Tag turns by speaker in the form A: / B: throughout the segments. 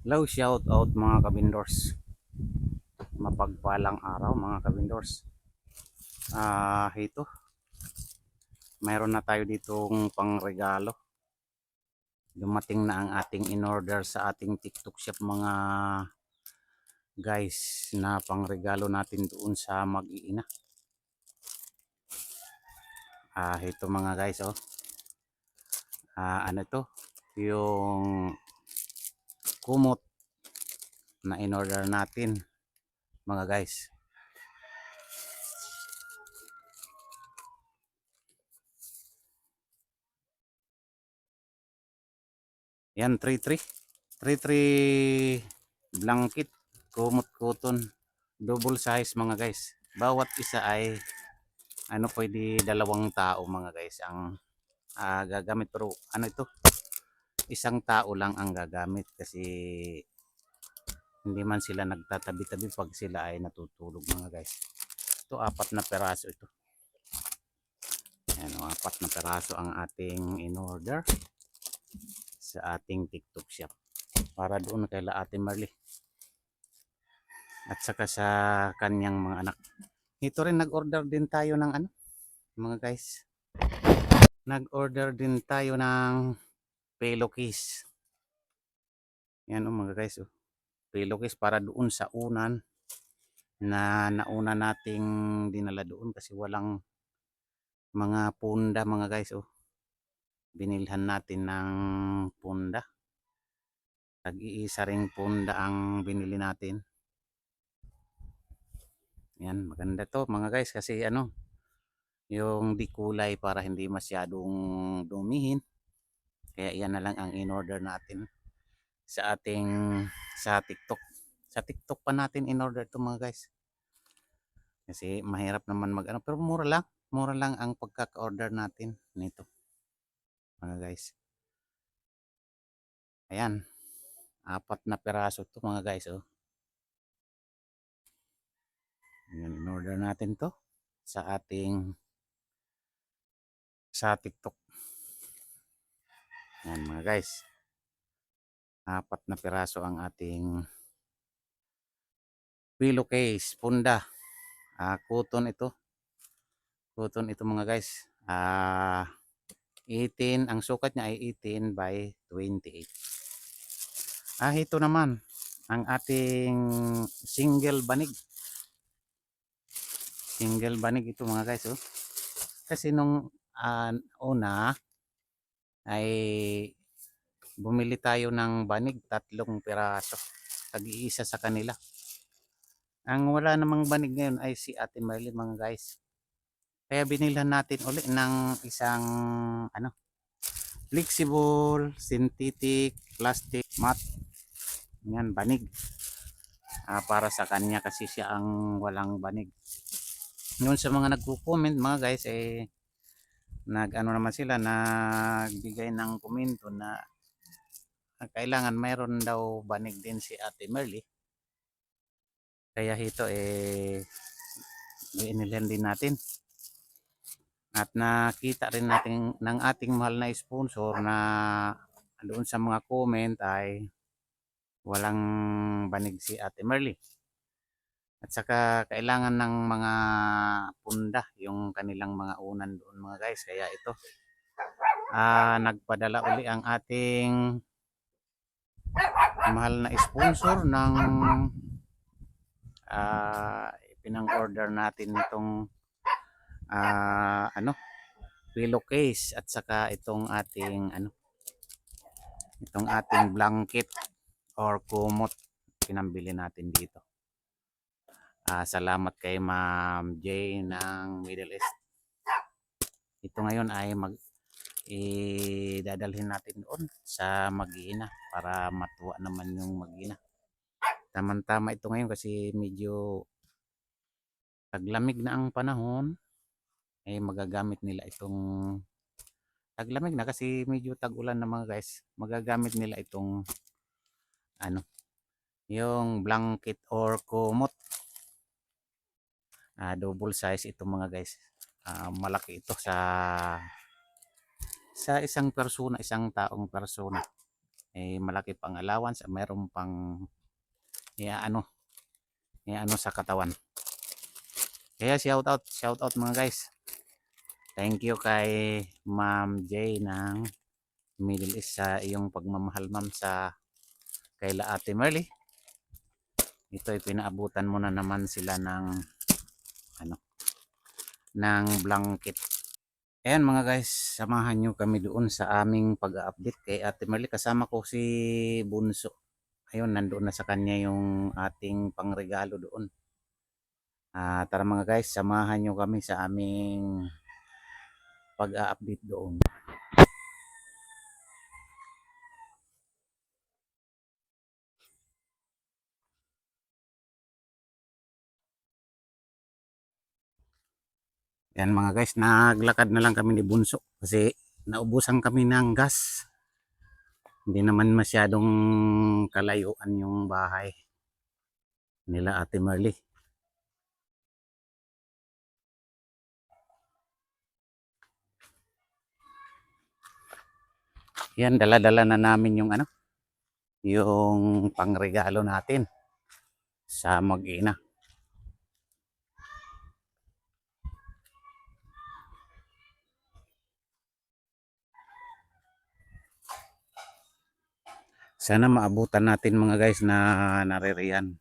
A: Hello, shout out mga kabindors. Mapagpalang araw mga kabindors. Ah, ito. Mayroon na tayo ditong pangregalo. Dumating na ang ating in-order sa ating TikTok shop mga guys na pangregalo natin doon sa mag-iina. Ah, ito mga guys oh. Ah, ano to? Yung kumot na in-order natin mga guys. Yan 33. 33 blanket kumot cotton double size mga guys. Bawat isa ay ano pwede dalawang tao mga guys ang ah, gagamit pero ano ito isang tao lang ang gagamit kasi hindi man sila nagtatabi-tabi pag sila ay natutulog mga guys. Ito apat na peraso ito. Ayan, o, apat na peraso ang ating in-order sa ating TikTok shop. Para doon kay la Ate Marley. At saka sa kanyang mga anak. Ito rin nag-order din tayo ng ano, mga guys. Nag-order din tayo ng pillowcase. Yan o mga guys. Oh. Pillowcase para doon sa unan na nauna nating dinala doon kasi walang mga punda mga guys. Oh. Binilhan natin ng punda. Tag-iisa ring punda ang binili natin. Yan, maganda to mga guys kasi ano, yung di kulay para hindi masyadong dumihin. Kaya yan na lang ang in-order natin sa ating sa TikTok. Sa TikTok pa natin in-order to mga guys. Kasi mahirap naman mag ano, pero mura lang. Mura lang ang pagkaka-order natin nito. Mga guys. Ayan. Apat na peraso to mga guys oh. Ayan, in-order natin to sa ating sa TikTok. Ayan mga guys. Apat na piraso ang ating pillowcase, punda. Ah, cotton ito. Cotton ito mga guys. Ah, 18, ang sukat niya ay 18 by 28. Ah, ito naman ang ating single banig. Single banig ito mga guys, oh. Kasi nung ah, una ay bumili tayo ng banig, tatlong piraso. Tag-iisa sa kanila. Ang wala namang banig ngayon ay si Ate Marlene mga guys. Kaya binilhan natin uli ng isang ano flexible, synthetic, plastic mat. Yan, banig. Ah, para sa kanya kasi siya ang walang banig. Yun sa mga nagko-comment mga guys eh nag ano naman sila nagbigay ng komento na kailangan mayroon daw banig din si Ate Merly. Kaya ito eh inilhan din natin. At nakita rin natin ng ating mahal na sponsor na doon sa mga comment ay walang banig si Ate Merly. At saka kailangan ng mga punda yung kanilang mga unan doon mga guys. Kaya ito ah nagpadala uli ang ating mahal na sponsor ng ah pinang-order natin itong ah ano pillowcase at saka itong ating ano itong ating blanket or kumot pinambili natin dito. Ah, salamat kay Ma'am Jay ng Middle East. Ito ngayon ay mag idadalhin natin doon sa Magina para matuwa naman yung Magina. Tamang-tama ito ngayon kasi medyo taglamig na ang panahon ay magagamit nila itong taglamig na kasi medyo tag-ulan na mga guys. Magagamit nila itong ano yung blanket or kumot ah, double size ito mga guys Ah, malaki ito sa sa isang persona isang taong persona eh malaki pang allowance, mayroon pang iya ano, iya ano sa katawan. Kaya shout out, shout out mga guys. Thank you kay Ma'am J ng Middle East sa iyong pagmamahal ma'am sa kaila Ate Merly. Ito ay pinaabutan mo na naman sila ng ng blanket. Ayan mga guys, samahan nyo kami doon sa aming pag-update kay Ate Merly. Kasama ko si Bunso. Ayun, nandoon na sa kanya yung ating pangregalo doon. Ah, tara mga guys, samahan nyo kami sa aming pag-update doon. Yan mga guys, naglakad na lang kami ni Bunso kasi naubusan kami ng gas. Hindi naman masyadong kalayuan yung bahay nila Ate Merly. Yan, dala-dala na namin yung ano, yung pangregalo natin sa mag-ina. Sana maabutan natin mga guys na naririyan.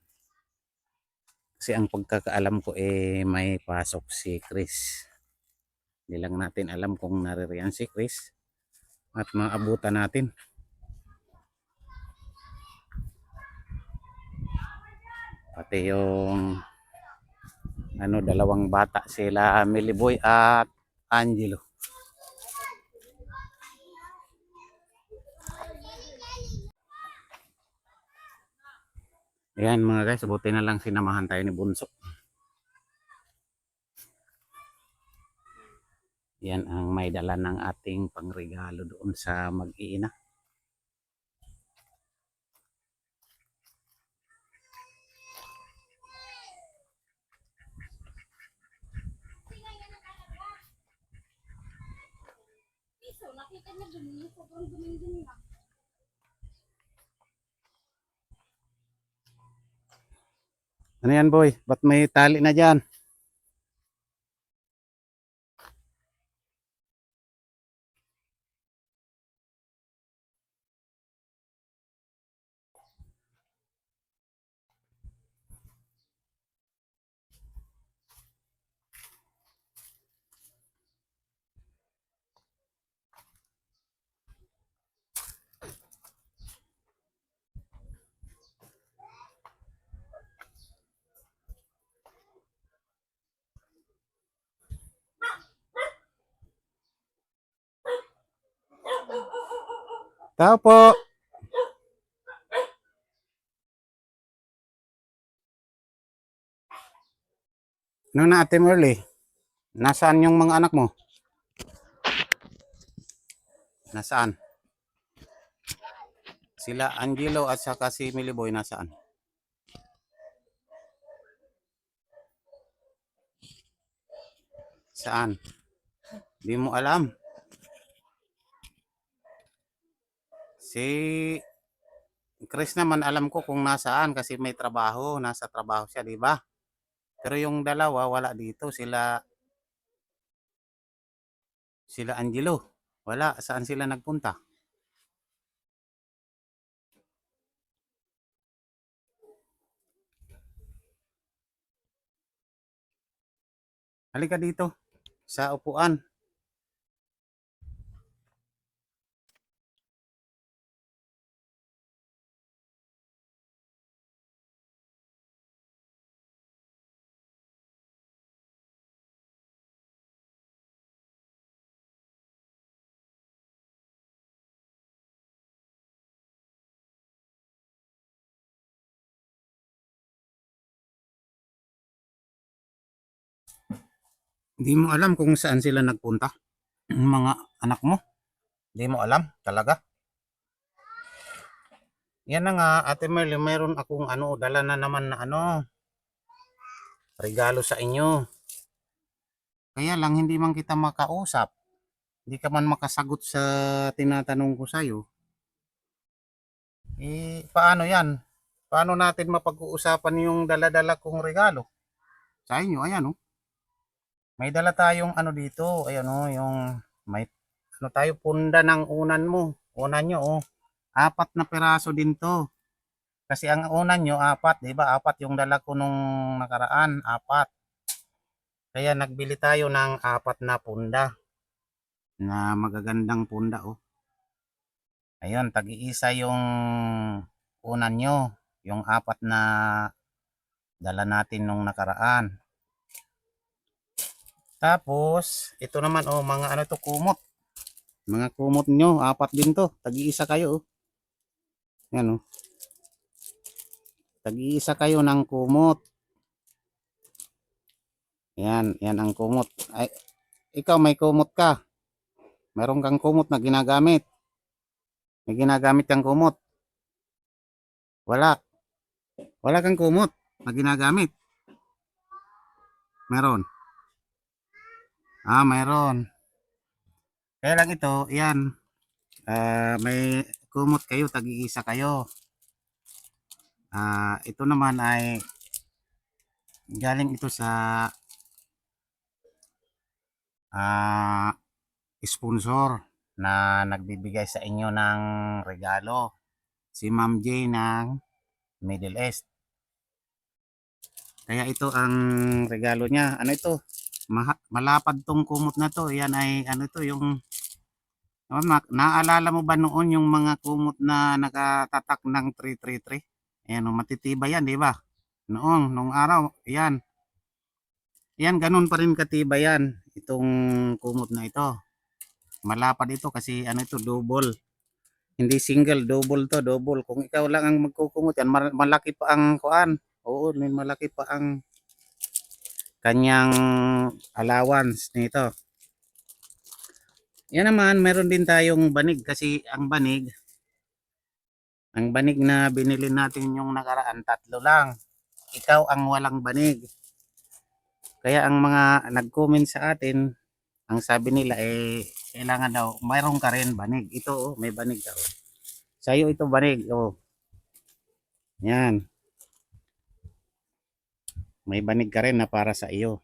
A: Kasi ang pagkakaalam ko eh may pasok si Chris. Hindi lang natin alam kung naririyan si Chris. At maabutan natin. Pati yung ano dalawang bata sila Miliboy at Angelo. Ayan mga guys, buti na lang sinamahan tayo ni Bunso. Yan ang may dala ng ating pangregalo doon sa mag-iina.
B: Nakita niya dumi, sobrang duming-dumi na.
A: Ano yan boy? Ba't may tali na dyan? Tao po. Ano na Ate Merly? Nasaan yung mga anak mo? Nasaan? Sila Angelo at saka si Miliboy nasaan? Saan? Di mo alam. Si Chris naman alam ko kung nasaan kasi may trabaho, nasa trabaho siya, di ba? Pero yung dalawa wala dito, sila sila Angelo. Wala, saan sila nagpunta? Halika dito sa upuan. Hindi mo alam kung saan sila nagpunta. Ang mga anak mo. Hindi mo alam talaga. Yan na nga, Ate Merly, mayroon akong ano, dala na naman na ano, regalo sa inyo. Kaya lang, hindi man kita makausap. Hindi ka man makasagot sa tinatanong ko sa'yo. Eh, paano yan? Paano natin mapag-uusapan yung dala-dala kong regalo? Sa inyo, ayan oh. May dala tayong ano dito, ayan oh, yung may ano tayo punda ng unan mo. Unan nyo oh. Apat na piraso din to. Kasi ang unan nyo, apat, di ba? Apat yung dala ko nung nakaraan, apat. Kaya nagbili tayo ng apat na punda. Na magagandang punda oh. Ayun, tag-iisa yung unan nyo. Yung apat na dala natin nung nakaraan. Tapos, ito naman oh, mga ano to kumot. Mga kumot nyo, apat din to. Tag-iisa kayo oh. Yan oh. Tag-iisa kayo ng kumot. Yan, yan ang kumot. Ay, ikaw may kumot ka. Meron kang kumot na ginagamit. May ginagamit kang kumot. Wala. Wala kang kumot na ginagamit. Meron. Ah, mayroon. Kaya lang ito, yan. Ah, may kumot kayo, tag-iisa kayo. Ah, ito naman ay galing ito sa ah sponsor na nagbibigay sa inyo ng regalo. Si Ma'am J ng Middle East. Kaya ito ang regalo niya. Ano ito? Malapad tong kumot na to. Yan ay ano ito yung Naalala mo ba noon yung mga kumot na nakatatak ng 333? Ayan, oh, matitibay yan, di ba? Noong, nung araw, yan. Yan, ganun pa rin katibay yan. Itong kumot na ito. Malapad ito kasi ano ito, double. Hindi single, double to, double. Kung ikaw lang ang magkukumot yan, malaki pa ang kuan. Oo, malaki pa ang kanyang allowance nito. Yan naman, meron din tayong banig kasi ang banig, ang banig na binili natin yung nakaraan, tatlo lang. Ikaw ang walang banig. Kaya ang mga nag-comment sa atin, ang sabi nila eh, kailangan daw, mayroon ka rin banig. Ito oh, may banig ka oh. Sa'yo ito banig, oh. Yan. May banig ka rin na para sa iyo.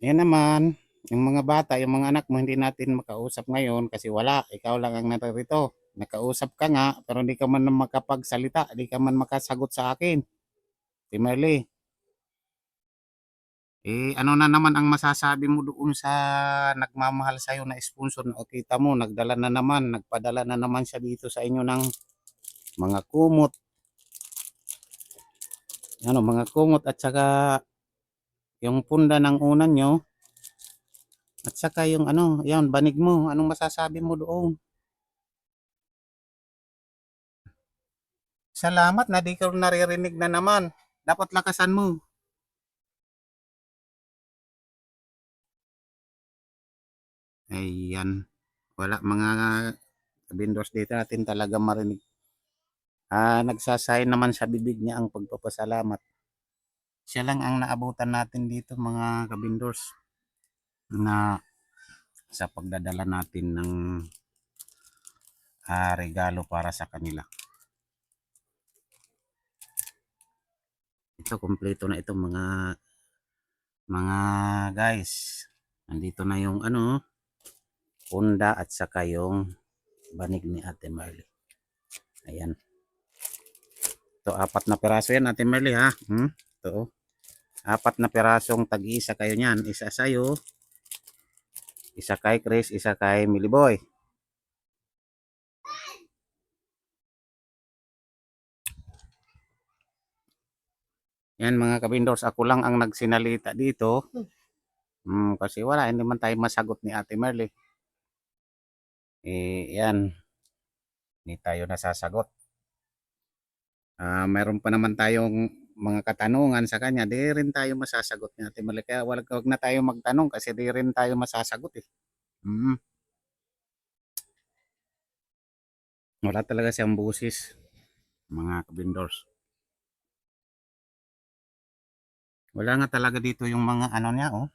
A: Yan naman, yung mga bata, yung mga anak mo, hindi natin makausap ngayon kasi wala. Ikaw lang ang naririto. Nakausap ka nga, pero hindi ka man makapagsalita, hindi ka man makasagot sa akin. Si Merly. Eh, ano na naman ang masasabi mo doon sa nagmamahal sa'yo na sponsor na kita mo, nagdala na naman, nagpadala na naman siya dito sa inyo ng mga kumot. Ano, mga kumot at saka yung punda ng unan nyo at saka yung ano, yan, banig mo. Anong masasabi mo doon? Salamat na di ka naririnig na naman. Dapat lakasan mo. Ayan. Wala mga vendors dito natin talaga marinig. Ah, nagsasayin naman sa bibig niya ang pagpapasalamat. Siya lang ang naabutan natin dito mga kabindors na sa pagdadala natin ng ah, regalo para sa kanila. Ito kompleto na ito mga mga guys. Nandito na yung ano punda at saka yung banig ni Ate Marley. Ayan. Ito apat na piraso yan Ate Marley ha. Hmm? Ito oh. Apat na pirasong tag-isa kayo niyan. Isa sa'yo, isa kay Chris, isa kay Miliboy. Yan mga kabindors, ako lang ang nagsinalita dito. Hmm, kasi wala, hindi man tayo masagot ni Ate Merly. Eh, yan. Hindi tayo nasasagot. Ah, mayroon pa naman tayong mga katanungan sa kanya, di rin tayo masasagot Ate Merly. Kaya wag, wag na tayo magtanong kasi di rin tayo masasagot eh. Hmm. Wala talaga siyang busis, mga kabindors. Wala nga talaga dito yung mga ano niya, oh.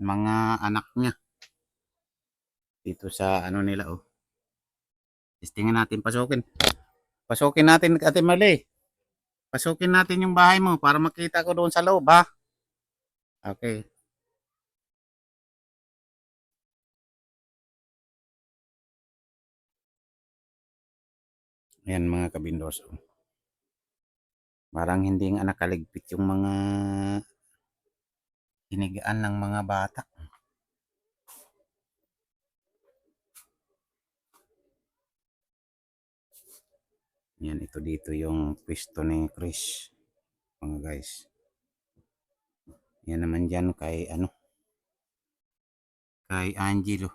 A: Mga anak niya. Dito sa ano nila oh. Testingin natin pasukin. Pasukin natin Ate Marley. Pasukin natin yung bahay mo para makita ko doon sa loob ha. Okay. Ayan mga kabindors. oh. Parang hindi nga nakaligpit yung mga hinigaan ng mga bata. Yan, ito dito yung pwesto ni Chris. Mga guys. Yan naman dyan kay ano. Kay Angelo.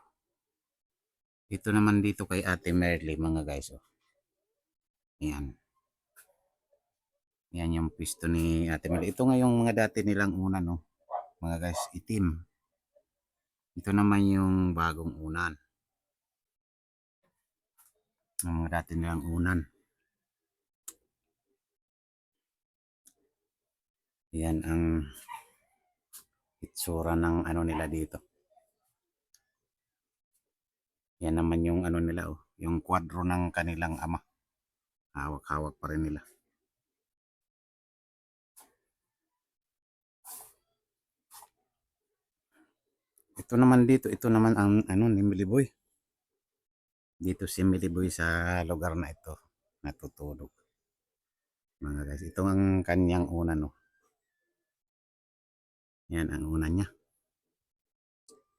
A: Ito naman dito kay Ate Merly mga guys. Oh. Yan. Yan yung pwesto ni Ate Merly. Ito nga yung mga dati nilang una no. Mga guys, itim. Ito naman yung bagong unan. Mga dati nilang unan. Yan ang itsura ng ano nila dito. Yan naman yung ano nila oh, yung kwadro ng kanilang ama. Hawak-hawak pa rin nila. Ito naman dito, ito naman ang ano ni Miliboy. Dito si Miliboy sa lugar na ito natutulog. Mga guys, ito ang kanyang una no. Yan ang una niya.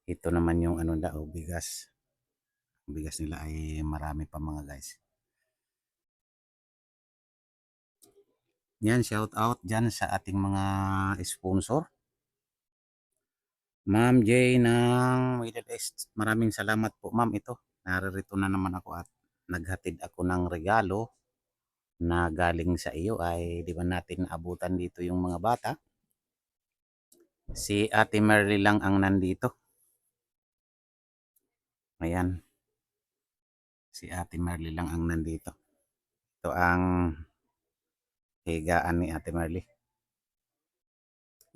A: Ito naman yung ano daw, bigas. Ang bigas nila ay marami pa mga guys. Yan, shout out dyan sa ating mga sponsor. Ma'am J ng Middle East. Maraming salamat po ma'am ito. Naririto na naman ako at naghatid ako ng regalo na galing sa iyo ay di ba natin naabutan dito yung mga bata. Si Ate Merly lang ang nandito. Ayan. Si Ate Merly lang ang nandito. Ito ang higaan ni Ate Merly.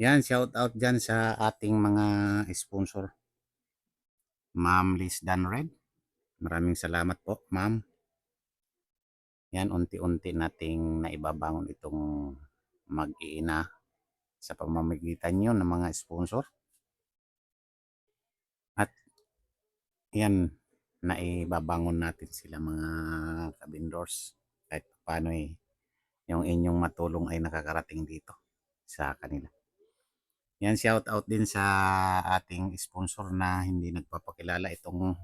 A: Yan, shout out dyan sa ating mga sponsor. Ma'am Liz Danred. Maraming salamat po, ma'am. Yan, unti-unti nating naibabangon itong mag-iina sa pamamagitan nyo ng mga sponsor. At yan, naibabangon natin sila mga kabindors. Kahit paano eh, yung inyong matulong ay nakakarating dito sa kanila. Yan, shout out din sa ating sponsor na hindi nagpapakilala itong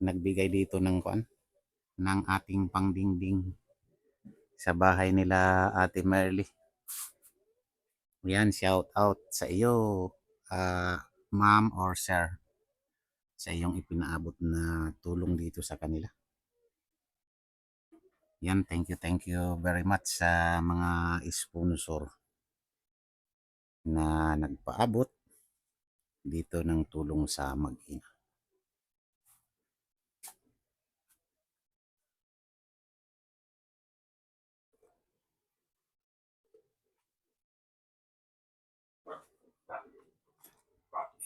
A: nagbigay dito ng kuan ng ating pangdingding sa bahay nila Ate Merly. Yan, shout out sa iyo, ah, ma'am or sir, sa iyong ipinaabot na tulong dito sa kanila. Yan, thank you, thank you very much sa mga sponsor na nagpaabot dito ng tulong sa mag-ina.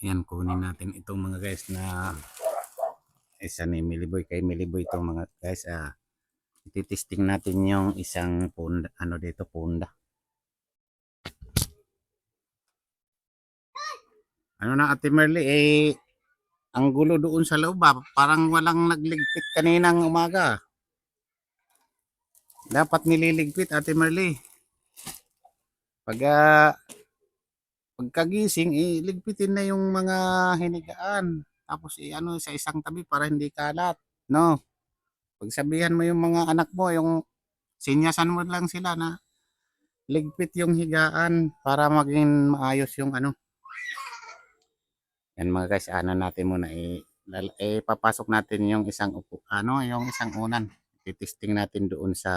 A: Yan, kunin natin itong mga guys na isa ni Miliboy. Kay Miliboy itong mga guys. Ah, ititesting natin yung isang punda, ano dito, punda. Ano na Ate Merly, eh, ang gulo doon sa loob ah. Parang walang nagligpit kaninang umaga. Dapat nililigpit Ate Merly. Pag ah, pagkagising, iligpitin na yung mga hinigaan. Tapos i-ano sa isang tabi para hindi kalat. No? Pagsabihan mo yung mga anak mo, yung sinyasan mo lang sila na ligpit yung higaan para maging maayos yung ano. Yan mga guys, ano natin muna eh, eh papasok natin yung isang upo, ano, yung isang unan. Titesting natin doon sa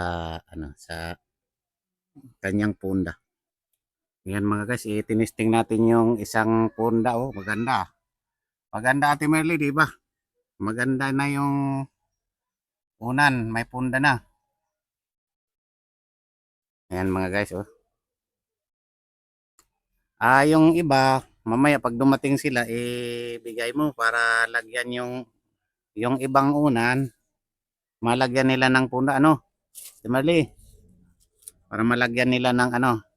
A: ano, sa kanyang punda. Yan mga guys, itinesting natin yung isang punda oh, maganda. Maganda Ate Merly, di ba? Maganda na yung unan, may punda na. Ayan mga guys, oh. Ah, yung iba, mamaya pag dumating sila, eh, mo para lagyan yung yung ibang unan, malagyan nila ng punda, ano? Si Marley, para malagyan nila ng ano,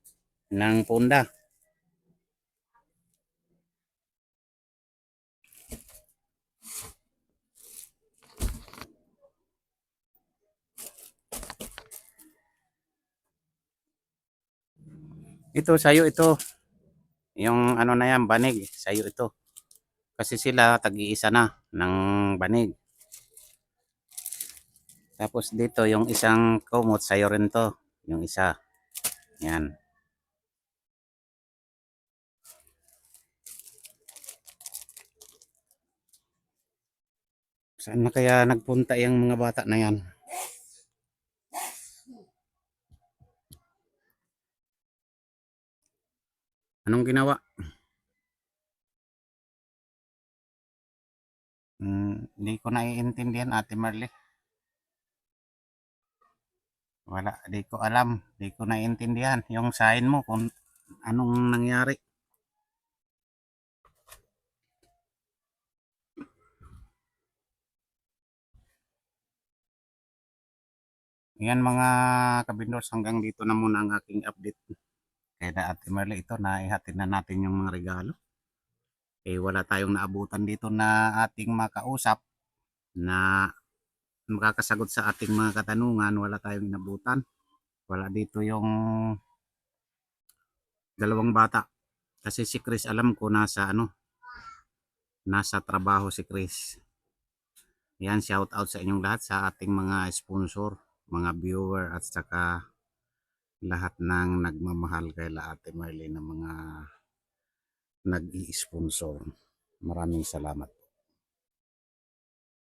A: ng punda. Ito, sayo ito. Yung ano na yan, banig, sayo ito. Kasi sila tag-iisa na ng banig. Tapos dito, yung isang kumot, sayo rin to. Yung isa. Yan. Saan na kaya nagpunta yung mga bata na yan? Anong ginawa? Hmm, hindi ko naiintindihan Ate Marley. Wala, di ko alam. Di ko naiintindihan. Yung sign mo kung anong nangyari. Yan mga kabindors, hanggang dito na muna ang aking update. Kaya na Ate Marley ito, naihatid na natin yung mga regalo. Eh wala tayong naabutan dito na ating makausap na makakasagot sa ating mga katanungan. Wala tayong inabutan. Wala dito yung dalawang bata. Kasi si Chris alam ko nasa ano, nasa trabaho si Chris. Yan, shout out sa inyong lahat sa ating mga sponsor, mga viewer at saka lahat ng nagmamahal kay La Ate Marley na mga nag-i-sponsor. Maraming salamat.